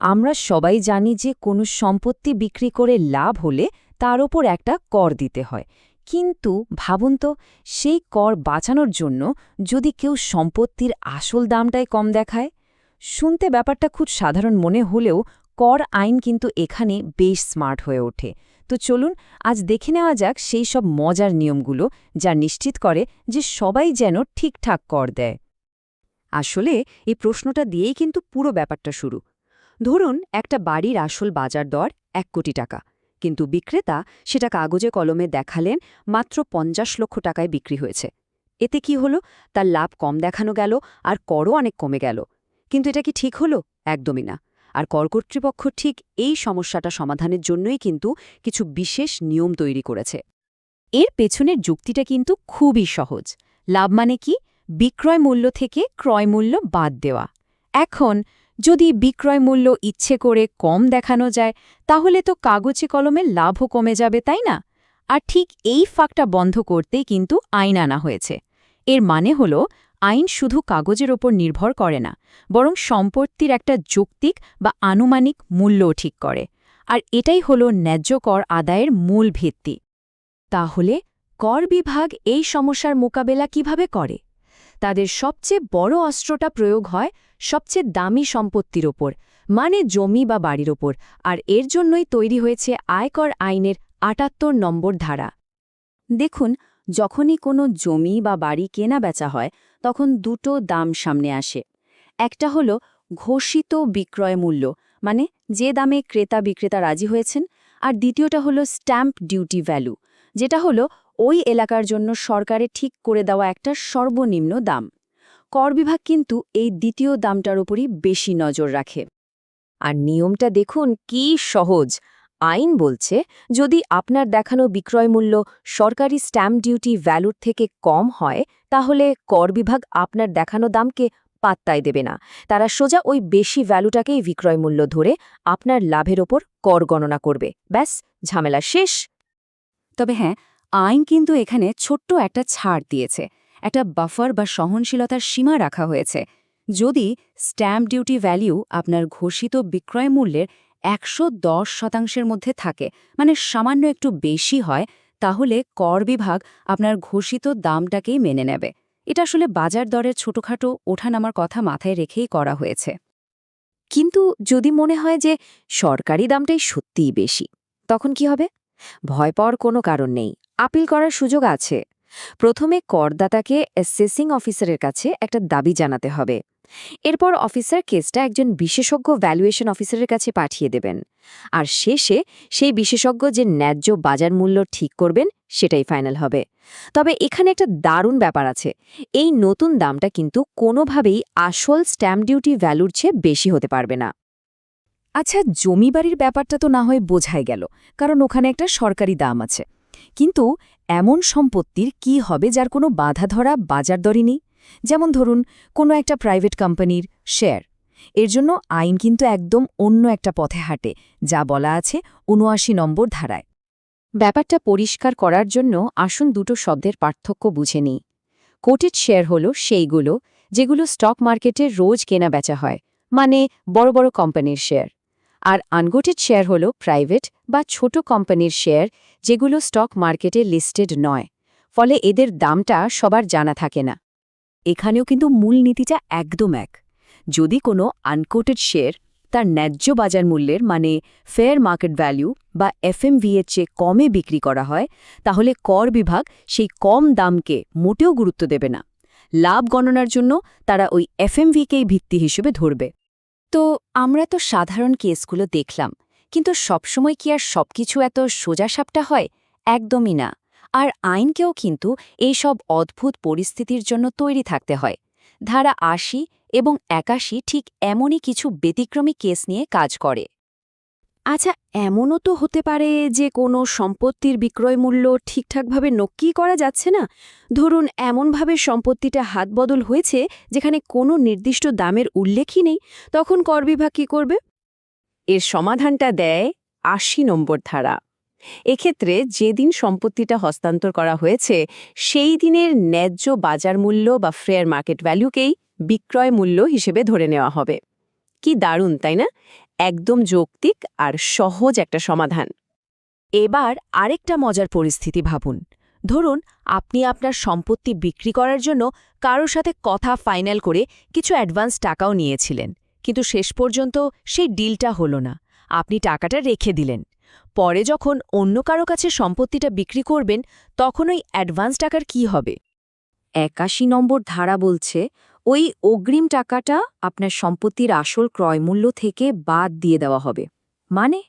আমরা সবাই জানি যে কোনো সম্পত্তি বিক্রি করে লাভ হলে তার ওপর একটা কর দিতে হয়। কিন্তু ভাবুন তো, সেই কর বাঁচানোর জন্য যদি কেউ সম্পত্তির আসল দামটাই কম দেখায়? শুনতে ব্যাপারটা খুব সাধারণ মনে হলেও কর আইন কিন্তু এখানে বেশ স্মার্ট হয়ে ওঠে। তো চলুন, আজ দেখে নেওয়া যাক সেই সব মজার নিয়মগুলো যা নিশ্চিত করে যে সবাই যেন ঠিকঠাক কর দেয়। আসলে এই প্রশ্নটা দিয়েই কিন্তু পুরো ব্যাপারটা শুরু। ধরুন, একটা বাড়ির আসল বাজার দর এক কোটি টাকা। কিন্তু বিক্রেতা সেটা কাগজে কলমে দেখালেন মাত্র পঞ্চাশ লক্ষ টাকায় বিক্রি হয়েছে। এতে কি হলো? তার লাভ কম দেখানো গেল আর করও অনেক কমে গেল। কিন্তু এটা কি ঠিক হলো? একদমই না। আর কর কর্তৃপক্ষ ঠিক এই সমস্যাটা সমাধানের জন্যই কিন্তু কিছু বিশেষ নিয়ম তৈরি করেছে। এর পেছনের যুক্তিটা কিন্তু খুবই সহজ। লাভ মানে কি? বিক্রয় মূল্য থেকে ক্রয় মূল্য বাদ দেওয়া। এখন যদি বিক্রয় মূল্য ইচ্ছে করে কম দেখানো যায়, তাহলে তো কাগজে কলমে লাভও কমে যাবে, তাই না? আর ঠিক এই ফাঁকটা বন্ধ করতেই কিন্তু আইন আনা হয়েছে। এর মানে হল, আইন শুধু কাগজের ওপর নির্ভর করে না, বরং সম্পত্তির একটা যৌক্তিক বা আনুমানিক মূল্যও ঠিক করে। আর এটাই হল ন্যায্য কর আদায়ের মূল ভিত্তি। তাহলে, কর বিভাগ এই সমস্যার মোকাবেলা কীভাবে করে? তাদের সবচেয়ে বড় অস্ত্রটা প্রয়োগ হয় সবচেয়ে দামি সম্পত্তির ওপর মানে জমি বা বাড়ির ওপর, আর এর জন্যই তৈরি হয়েছে আয়কর আইনের আটাত্তর নম্বর ধারা। দেখুন, যখনই কোনো জমি বা বাড়ি কেনা বেচা হয়, তখন দুটো দাম সামনে আসে। একটা হলো ঘোষিত বিক্রয় মূল্য মানে যে দামে ক্রেতা বিক্রেতা রাজি হয়েছেন, আর দ্বিতীয়টা হলো স্ট্যাম্প ডিউটি ভ্যালু, যেটা হলো ওই এলাকার জন্য সরকারে ঠিক করে দেওয়া একটা সর্বনিম্ন দাম। কর বিভাগ কিন্তু এই দ্বিতীয় দামটার উপরই বেশি নজর রাখে। আর নিয়মটা দেখুন কি সহজ। আইন বলছে, যদি আপনার দেখানো বিক্রয় মূল্য সরকারি স্ট্যাম্প ডিউটি ভ্যালুর থেকে কম হয়, তাহলে কর বিভাগ আপনার দেখানো দামকে পাত্তায় দেবে না। তারা সোজা ওই বেশি ভ্যালুটাকেই বিক্রয় মূল্য ধরে আপনার লাভের ওপর কর গণনা করবে। ব্যাস, ঝামেলা শেষ। তবে হ্যাঁ আইন কিন্তু এখানে ছোট্ট একটা ছাড় দিয়েছে, একটা বাফার বা সহনশীলতার সীমা রাখা হয়েছে। যদি স্ট্যাম্প ডিউটি ভ্যালিউ আপনার ঘোষিত বিক্রয় মূল্যের একশো দশ শতাংশের মধ্যে থাকে মানে সামান্য একটু বেশি হয়, তাহলে কর বিভাগ আপনার ঘোষিত দামটাকেই মেনে নেবে। এটা আসলে বাজার দরের ছোটখাটো ওঠানামার কথা মাথায় রেখেই করা হয়েছে। কিন্তু যদি মনে হয় যে সরকারি দামটাই সত্যিই বেশি, তখন কি হবে? ভয় পাওয়ার কোনো কারণ নেই। আপিল করার সুযোগ আছে। প্রথমে করদাতাকে অ্যাসেসিং অফিসারের কাছে একটা দাবি জানাতে হবে। এরপর অফিসার কেসটা একজন বিশেষজ্ঞ ভ্যালুয়েশন অফিসারের কাছে পাঠিয়ে দেবেন। আর শেষে সেই বিশেষজ্ঞ যে ন্যায্য বাজার মূল্য ঠিক করবেন, সেটাই ফাইনাল হবে। তবে এখানে একটা দারুণ ব্যাপার আছে। এই নতুন দামটা কিন্তু কোনোভাবেই আসল স্ট্যাম্প ডিউটি ভ্যালুর চেয়ে বেশি হতে পারবে না। আচ্ছা জমিবাড়ির ব্যাপারটা তো না হয় বোঝাই গেল, কারণ ওখানে একটা সরকারি দাম আছে। কিন্তু এমন সম্পত্তির কি হবে যার কোনো বাধা ধরা বাজার দরই নেই? যেমন ধরুন, কোনো একটা প্রাইভেট কোম্পানির শেয়ার। এর জন্য আইন কিন্তু একদম অন্য একটা পথে হাঁটে, যা বলা আছে উনআশি নম্বর ধারায়। ব্যাপারটা পরিষ্কার করার জন্য আসুন দুটো শব্দের পার্থক্য বুঝে নিই। কোটেড শেয়ার হল সেইগুলো যেগুলো স্টক মার্কেটে রোজ কেনা বেচা হয় মানে বড় বড় কোম্পানির শেয়ার। আর আনগোটেড শেয়ার হল প্রাইভেট বা ছোট কোম্পানির শেয়ার, যেগুলো স্টক মার্কেটে লিস্টেড নয়, ফলে এদের দামটা সবার জানা থাকে না। এখানেও কিন্তু মূল নীতিটা একদম এক। যদি কোনো আনকোটেড শেয়ার তার ন্যায্য বাজার মূল্যের মানে ফেয়ার মার্কেট ভ্যালু বা এফএমভি এর চেয়ে কমে বিক্রি করা হয়, তাহলে কর বিভাগ সেই কম দামকে মোটেও গুরুত্ব দেবে না। লাভ গণনার জন্য তারা ওই এফএমভিকেই ভিত্তি হিসেবে ধরবে। তো, আমরা তো সাধারণ কেসগুলো দেখলাম, কিন্তু সবসময় কি আর সবকিছু এত সোজাসাপটা হয়? একদমই না। আর আইনকেও কিন্তু এই সব অদ্ভুত পরিস্থিতির জন্য তৈরি থাকতে হয়। ধারা আশি এবং একাশি ঠিক এমনই কিছু ব্যতিক্রমী কেস নিয়ে কাজ করে। আচ্ছা এমনও তো হতে পারে যে কোনো সম্পত্তির বিক্রয় মূল্য ঠিকঠাকভাবে নক্কি করা যাচ্ছে না। ধরুন, এমনভাবে সম্পত্তিটা হাত বদল হয়েছে যেখানে কোনো নির্দিষ্ট দামের উল্লেখই নেই, তখন কর বিভাগ কী করবে? এর সমাধানটা দেয় আশি নম্বর ধারা। এক্ষেত্রে যেদিন সম্পত্তিটা হস্তান্তর করা হয়েছে, সেই দিনের ন্যায্য বাজার মূল্য বা ফেয়ার মার্কেট ভ্যালুকেই বিক্রয় মূল্য হিসেবে ধরে নেওয়া হবে। কি দারুণ, তাই না? একদম যৌক্তিক আর সহজ একটা সমাধান। এবার আরেকটা মজার পরিস্থিতি ভাবুন। ধরুন, আপনি আপনার সম্পত্তি বিক্রি করার জন্য কারোর সাথে কথা ফাইনাল করে কিছু অ্যাডভান্স টাকাও নিয়েছিলেন, কিন্তু শেষ পর্যন্ত সেই ডিলটা হলো না। আপনি টাকাটা রেখে দিলেন। পরে যখন অন্য কারও কাছে সম্পত্তিটা বিক্রি করবেন, তখন ওই অ্যাডভান্স টাকার কি হবে? একাশি নম্বর ধারা বলছে ওই অগ্রিম টাকাটা আপনার সম্পত্তির আসল ক্রয়মূল্য থেকে বাদ দিয়ে দেওয়া হবে। মানে?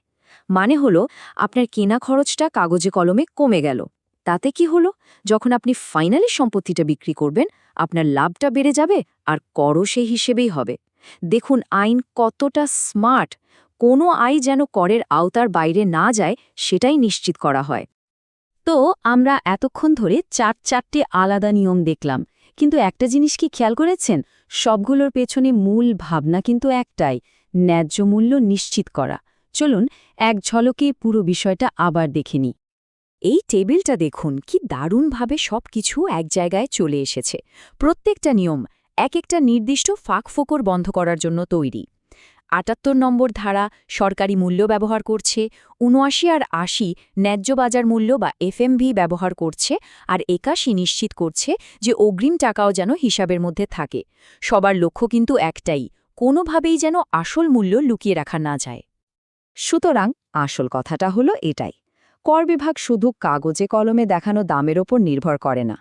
মানে হলো, আপনার কেনা খরচটা কাগজে কলমে কমে গেল। তাতে কি হলো? যখন আপনি ফাইনালি সম্পত্তিটা বিক্রি করবেন, আপনার লাভটা বেড়ে যাবে আর করও সেই হিসেবেই হবে। দেখুন আইন কতটা স্মার্ট। কোনো আয় যেন করের আওতার বাইরে না যায়, সেটাই নিশ্চিত করা হয়। তো আমরা এতক্ষণ ধরে চার চারটে আলাদা নিয়ম দেখলাম। কিন্তু একটা জিনিস কি খেয়াল করেছেন? সবগুলোর পেছনে মূল ভাবনা কিন্তু একটাই, ন্যায্য মূল্য নিশ্চিত করা। চলুন এক ঝলকে পুরো বিষয়টা আবার দেখে নিই। এই টেবিলটা দেখুন, কি দারুণভাবে সব কিছু এক জায়গায় চলে এসেছে। প্রত্যেকটা নিয়ম, এক একটা নির্দিষ্ট ফাঁক ফোকর বন্ধ করার জন্য তৈরি। আটাত্তর নম্বর ধারা সরকারি মূল্য ব্যবহার করছে, উনআশি আর আশি ন্যায্য বাজার মূল্য বা এফএমভি ব্যবহার করছে আর একাশি নিশ্চিত করছে যে অগ্রিম টাকাও যেন হিসাবের মধ্যে থাকে। সবার লক্ষ্য কিন্তু একটাই, কোনোভাবেই যেন আসল মূল্য লুকিয়ে রাখা না যায়। সুতরাং আসল কথাটা হলো এটাই। কর বিভাগ শুধু কাগজে কলমে দেখানো দামের ওপর নির্ভর করে না।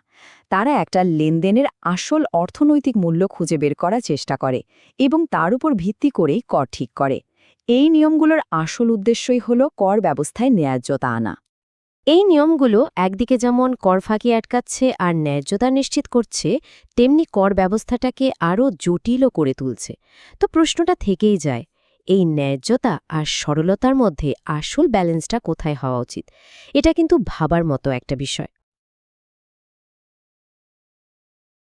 তারা একটা লেনদেনের আসল অর্থনৈতিক মূল্য খুঁজে বের করার চেষ্টা করে এবং তার উপর ভিত্তি করেই কর ঠিক করে। এই নিয়মগুলোর আসল উদ্দেশ্যই হল কর ব্যবস্থায় ন্যায্যতা আনা। এই নিয়মগুলো একদিকে যেমন কর ফাঁকি আটকাচ্ছে আর ন্যায্যতা নিশ্চিত করছে, তেমনি কর ব্যবস্থাটাকে আরও জটিলও করে তুলছে। তো প্রশ্নটা থেকেই যায়, এই ন্যায্যতা আর সরলতার মধ্যে আসল ব্যালেন্সটা কোথায় হওয়া উচিত? এটা কিন্তু ভাবার মতো একটা বিষয়।